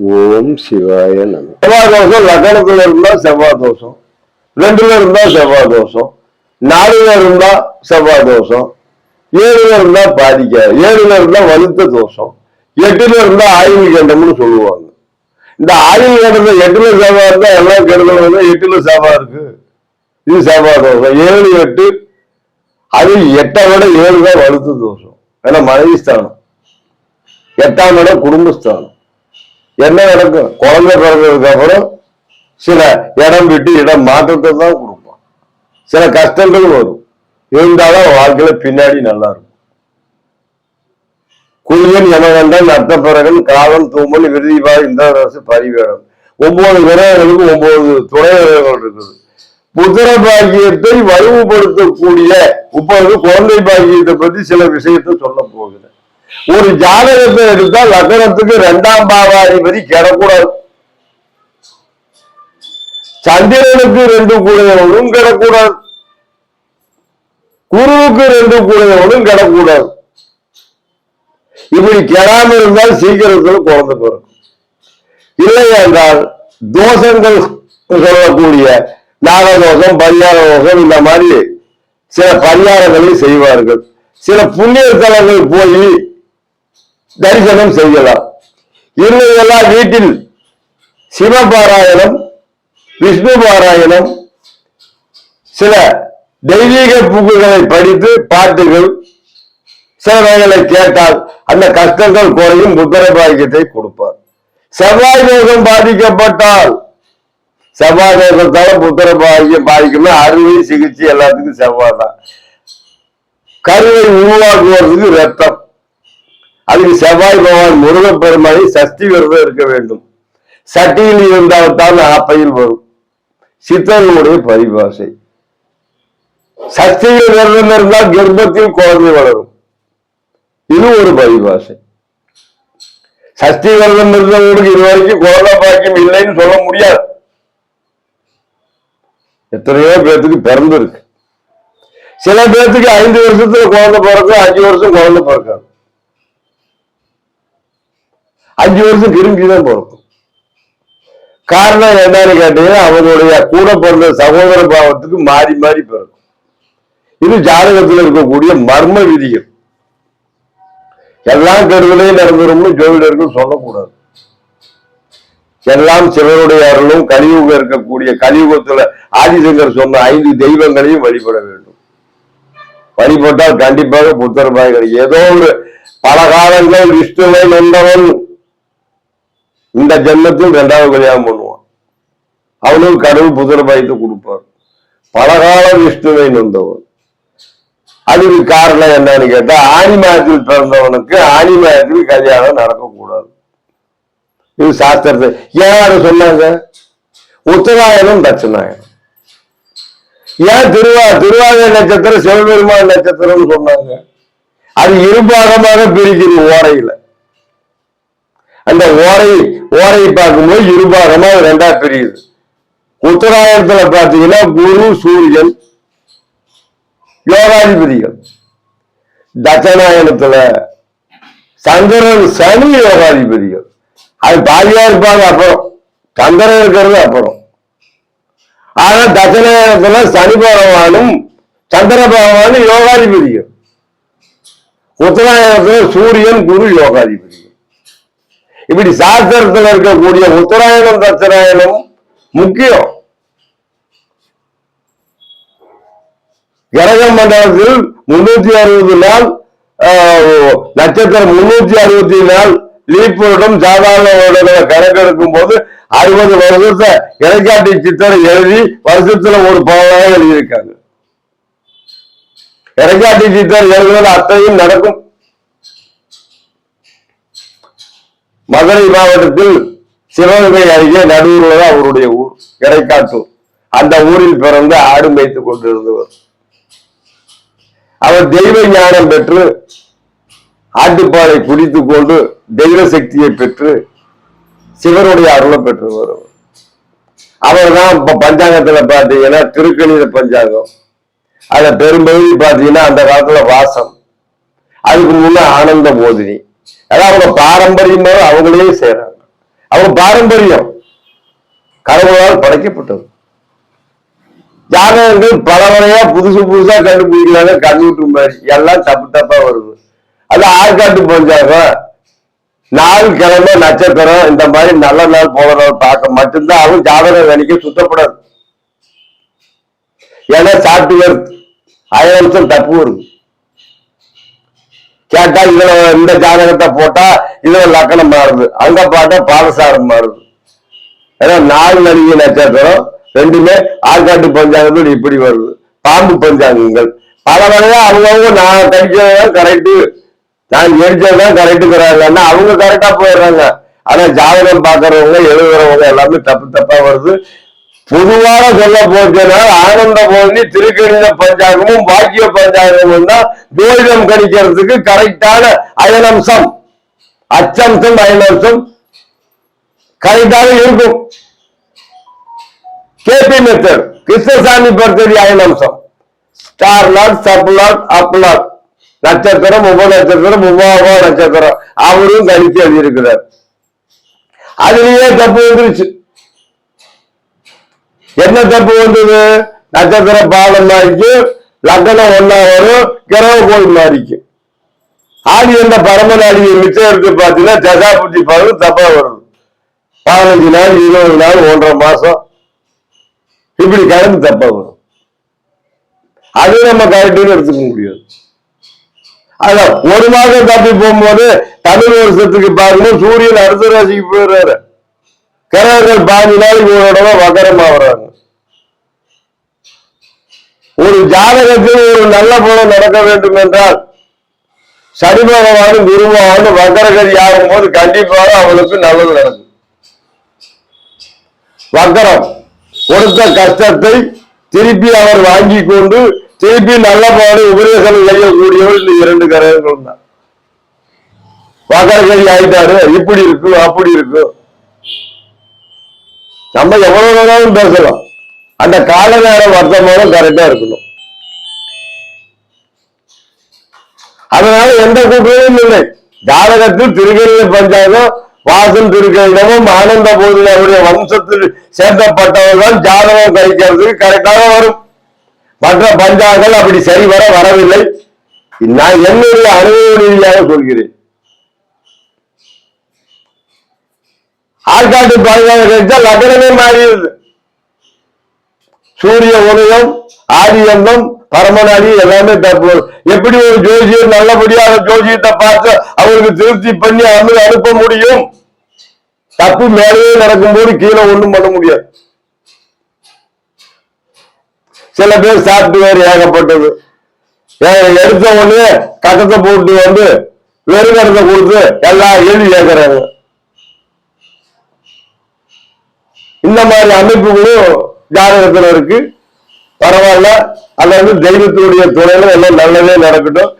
ஓம் சிவாய நம. செவ்வாய் தோஷம் லக்னத்துல இருந்தா செவ்வாய் தோஷம் ரெண்டுல இருந்தா செவ்வாய் தோஷம் நாலுல இருந்தா செவ்வாய் தோஷம் ஏழுல இருந்தா பாதிக்க ஏழுல இருந்தா வலுத்த தோஷம். எட்டுல இருந்தா ஆயுள் கண்டம்னு சொல்லுவாங்க. இந்த ஆயுள் கண்டத்துல எட்டுல சேவா இருந்தா எல்லாம் கெடுதல். வந்து எட்டுல சேவா இருக்கு. இது சேவா தோஷம் ஏழு எட்டு அது எட்டை விட ஏழு தான் வலுத்த தோஷம். ஏன்னா மனைவி ஸ்தானம். எட்டாம் இடம் குடும்பஸ்தானம். என்ன நடக்கும்? குழந்தை பிறந்ததுக்கு அப்புறம் சில இடம் விட்டு இடம் மாற்றத்தை தான் கொடுப்பான் சில கஷ்டங்கள் வரும். இருந்தாலும் வாழ்க்கையில பின்னாடி நல்லா இருக்கும். குளியன் யமகண்டன் அர்த்தப்பரகன் காவல் தூமல் விருதிபா இந்த அரசு பரிவேடம். ஒன்பது கிரகங்களுக்கு ஒன்பது துணை கிரகங்கள் இருக்குது. புத்திர பாக்கியத்தை வலுவுபடுத்தக்கூடிய இப்பொழுது குழந்தை பாக்கியத்தை பத்தி சில விஷயத்தை சொல்ல போகிறேன். ஒரு ஜாதகத்தை எடுத்தா லக்னத்துக்கு இரண்டாம் பாவாதிபதி கிடக்கூடாது. சந்திரனுக்கு ரெண்டு கூடையவனும் கிடக்கூடாது. குருவுக்கு ரெண்டு கூடையவனும் கிடக்கூடாது. இப்படி கெடாம இருந்தால் சீக்கிரத்தில் குழந்தை பிறக்கும். இல்லை என்றால் தோஷங்கள் சொல்லக்கூடிய நாகதோஷம் பரிகார தோஷம் இந்த மாதிரி சில பரிகாரங்களை செய்வார்கள். சில புண்ணிய தலங்கள் போய் தரிசனம் செய்யலாம். இல்லையெல்லாம் வீட்டில் சிவபாராயணம் விஷ்ணு பாராயணம் சில தெய்வீக புக்குகளை படித்து பாட்டுகள் சிலவைகளை கேட்டால் அந்த கஷ்டங்கள் குறையும் புத்தர பாக்கியத்தை கொடுப்பார். செவ்வாய் தோஷம் பாதிக்கப்பட்டால் செவ்வாய் தோஷத்தால புத்திர பாக்கியம் பாதிக்குமே அறுவை சிகிச்சை எல்லாத்துக்கும் செவ்வாய் தான். கருவை உருவாக்குவதற்கு ரத்தம். அதுக்கு செவ்வாய் பகவான் முருகப்பெருமானை சஷ்டி விரதம் இருக்க வேண்டும். சட்டியில் இருந்தால்தான் ஆப்பையில் வரும். சித்தனுடைய பரிபாஷை சஷ்டியில் விரதம் இருந்தால் கர்ப்பத்தில் குழந்தை வளரும். இது ஒரு பரிபாஷை சஷ்டி விரதம் இருந்தவங்களுக்கு இது வரைக்கும் குழந்தை பாக்கியம் இல்லைன்னு சொல்ல முடியாது. எத்தனையோ பேர்த்துக்கு பிறந்திருக்கு. சில பேர்த்துக்கு ஐந்து வருஷத்துல குழந்தை பிறக்கும் அஞ்சு வருஷம் குழந்தை பிறக்காது. அஞ்சு வருஷம் திரும்பி தான் பிறக்கும் காரணம் என்னன்னு கேட்டீங்கன்னா அவனுடைய கூட பிறந்த சகோதர பாவத்துக்கு மாறி மாறி பிறக்கும். இது ஜாதகத்தில் இருக்கக்கூடிய மர்ம விதிகள். எல்லாம் கருவிலையும் நடந்துரும்னு ஜோதிடர்கள் சொல்லக்கூடாது. எல்லாம் சிலருடைய அருளும் கலியுகம் இருக்கக்கூடிய கலியுகத்துல ஆதிசங்கர் சொன்ன ஐந்து தெய்வங்களையும் வழிபட வேண்டும். வழிபட்டால் கண்டிப்பாக புத்தர் பாய்கள் ஏதோ ஒரு பல காலங்கள் விஷ்ணுவை நந்தவன் இந்த ஜென்மத்தில் ரெண்டாவது கல்யாணம் பண்ணுவான். அவனும் கடவுள் புத்திரபாயத்தை கொடுப்பார். பலகால விஷ்ணுவை நொந்தவன். அதுக்கு காரணம் என்னன்னு கேட்டா ஆணி மாதத்தில் பிறந்தவனுக்கு ஆணி மாதத்தில் கல்யாணம் நடக்கக்கூடாது. இது சாஸ்திரத்தை யாரு சொன்னாங்க? உத்தராயணம் தட்சிணாயணம். ஏன் திருவா திருவாதிரை நட்சத்திரம் சிவபெருமான் நட்சத்திரம்னு சொன்னாங்க? அது இருபாகமாக பிரிக்குது ஓரையில. அந்த ஓரை ஓரை பார்க்கும்போது இருபாகமா அது ரெண்டா பிரியுது. உத்தராயணத்துல பாத்தீங்கன்னா குரு சூரியன் யோகாதிபதிகள். தட்சணாயனத்துல சந்திரன் சனி யோகாதிபதிகள். அது பாதியா இருப்பாங்க அப்புறம். சந்திரன் இருக்கிறது அப்புறம். ஆனா தட்சணாயனத்துல சனி பகவானும் சந்திர பகவானும் யோகாதிபதிகள். உத்தராயணத்துல சூரியன் குரு யோகாதிபதி. இப்படி சாஸ்திரத்துல இருக்கக்கூடிய உத்தராயணம் தட்சணாயனம் முக்கியம். கிரக மண்டலத்தில் முன்னூத்தி அறுபது நாள் ஆஹ், நட்சத்திரம் முன்னூத்தி அறுபத்தி நாள் லீப் வருடம் சாதாரண வருடங்களை கணக்கெடுக்கும் போது அறுபது வருஷத்தை இடைக்காட்டி சித்தரை எழுதி வருஷத்துல ஒரு பவனாக எழுதியிருக்காங்க இடைக்காட்டி சித்தர் எழுதுவது அத்தையும் நடக்கும். மதுரை மாவட்டத்தில் சிவகங்கை அருகே நடுவூர்ல அவருடைய ஊர் கிடைக்காட்டூர் அந்த ஊரில் பிறந்து ஆடு மேய்த்துக் கொண்டிருந்தவர். அவர் தெய்வ ஞானம் பெற்று ஆட்டுப்பாலை குடித்துக் கொண்டு தெய்வ சக்தியை பெற்று சிவனுடைய அருளை பெற்றவர் அவர். அவர் தான் இப்ப பஞ்சாங்கத்துல பாத்தீங்கன்னா திருக்கணித பஞ்சாங்கம். அதுல பெரும்பகுதி பாத்தீங்கன்னா அந்த காலத்துல வாசம். அதுக்கு முன்ன ஆனந்த போதினி அதான் அவங்க பாரம்பரியமாக அவங்களே செய்யறாங்க அவங்க பாரம்பரியம் கடவுளால் படைக்கப்பட்டது. ஜாதகங்கள் பல வகையா புதுசு புதுசா கண்டுபிடிக்கிறாங்க கம்ப்யூட்டர் மாதிரி எல்லாம் தப்பு தப்பா வருது. அது ஆற்காட்டு பஞ்சாங்கம் நாள் கிழமை நட்சத்திரம் இந்த மாதிரி நல்ல நாள் போன நாள் பார்க்க மட்டும்தான் அவங்க ஜாதகம் கணிக்க சுத்தப்படாது. ஏன்னா சாப்ட்வேர் வருஷம் தப்பு வருது. கேட்டா இதுல இந்த ஜாதகத்தை போட்டா இதுல லக்கணம் மாறுது. அங்க பார்த்தா பாலசாரம் மாறுது. ஏன்னா நாலு நடிகை நட்சத்திரம் ரெண்டுமே ஆற்காட்டு பஞ்சாங்கங்கள் இப்படி வருது. பாம்பு பஞ்சாங்கங்கள். பல வகையா அவங்கவுங்க நான் கடிச்சதுதான் கரெக்டு நான் எடுத்ததுதான் கரெக்டுங்கிறாங்கன்னா அவங்க கரெக்டா போயிடுறாங்க. ஆனா ஜாதகம் பாக்குறவங்க எழுதுறவங்க எல்லாமே தப்பு தப்பா வருது. பொதுவாக சொல்ல போச்சுன்னா ஆனந்த போதி திருக்கணித பஞ்சாங்கமும் பாக்கிய பஞ்சாங்கமும் தான் ஜோதிடம் கணிக்கிறதுக்கு கரெக்டான அயனம்சம். அச்சம்சம் அயனம்சம் கரெக்டாக இருக்கும். கேபி மெத்தட் கிருஷ்ணசாமி பர்த்ததி அயனம்சம். Star lord sub lord up lord நட்சத்திரம் உப நட்சத்திரம் உபாப நட்சத்திரம். அவரும் கணிச்சு எழுதியிருக்கிறார். அதுலயே தப்பு வந்துருச்சு. என்ன தப்பு வந்தது? நட்சத்திர பாலம் மாறிக்கு லக்னம் ஒன்னா வரும். கிரக கோள் மாறிக்கு ஆடி என்ற பரமநாடியை மிச்சம் எடுத்து பார்த்தீங்கன்னா தசாபுத்தி பலன் தப்பா வரும். பதினஞ்சு நாள் இருபது நாள் ஒன்றரை மாசம். இப்படி கலந்து தப்பா வரும். அது நம்ம கரெக்டுன்னு எடுத்துக்க முடியாது. அதான் ஒரு மாதம் தப்பி போகும்போது தமிழ் வருஷத்துக்கு பாருங்க சூரியன் அடுத்த ராசிக்கு போயிடுறாரு. கிரகங்கள் பாதி நாள் ஒரு வக்கரமா வர்றாங்க ஒரு ஜாதகத்தில் ஒரு நல்ல பலம் நடக்க வேண்டும் என்றால் சனி பகவானும் குருபகவானும் வக்கரகதி ஆகும் போது கண்டிப்பாக அவளுக்கு நல்லது நடக்கும். வக்கரம் கொடுத்த கஷ்டத்தை திருப்பி அவர் வாங்கி கொண்டு திருப்பி நல்ல பாடு உபதேசம் செய்யக்கூடியவர் இந்த இரண்டு கிரகங்களும் தான். வக்கரகதி ஆயிட்டாரு இப்படி இருக்கும் அப்படி இருக்கும் நம்ம எவ்வளவு வேணாலும் பேசலாம். அந்த கால நேர வர்த்தமானம் கரெக்டா இருக்கணும். அதனால எந்த கூட்டமும் இல்லை. ஜாதகத்தில் திருக்கணித பஞ்சாங்கம் வாசல் திருக்கணிதமும் ஆனந்த போதில் அவருடைய வம்சத்தில் சேர்க்கப்பட்டவர்கள் ஜாதகம் கழிக்கிறதுக்கு கரெக்டாக வரும். மற்ற பஞ்சாங்கள் அப்படி சரி வர வரவில்லை. நான் என்னுடைய அனுபவ ரீதியாக சொல்கிறேன். ஆற்காட்டு பஞ்சாங்க கழிச்சா லக்னமே மாறிடுது சூரிய உதயம் ஆதியந்தம் பரமநாடி எல்லாமே தப்பு எப்படி ஒரு ஜோசியர் நல்லபடியாக ஜோசியத்தை பார்த்து அவருக்கு திருப்தி பண்ணி அனு அனுப்ப முடியும்? தப்பு மேலேயே நடக்கும்போது கீழே ஒண்ணும் பண்ண முடியாது. சில பேர் சாப்ட்வேர் ஏகப்பட்டது. ஏ- எடுத்த உடனே கட்டத்தை போட்டு வந்து வெறும் கட்டத்தை கொடுத்து எல்லாம் எழுதி ஏற்கிறாங்க இந்த மாதிரி அமைப்புகளும் ஜாதகத்தில் இருக்கு. பரவாயில்ல. அல்லது தெய்வத்தினுடைய துறையில எல்லாம் நல்லதே நடக்கட்டும்.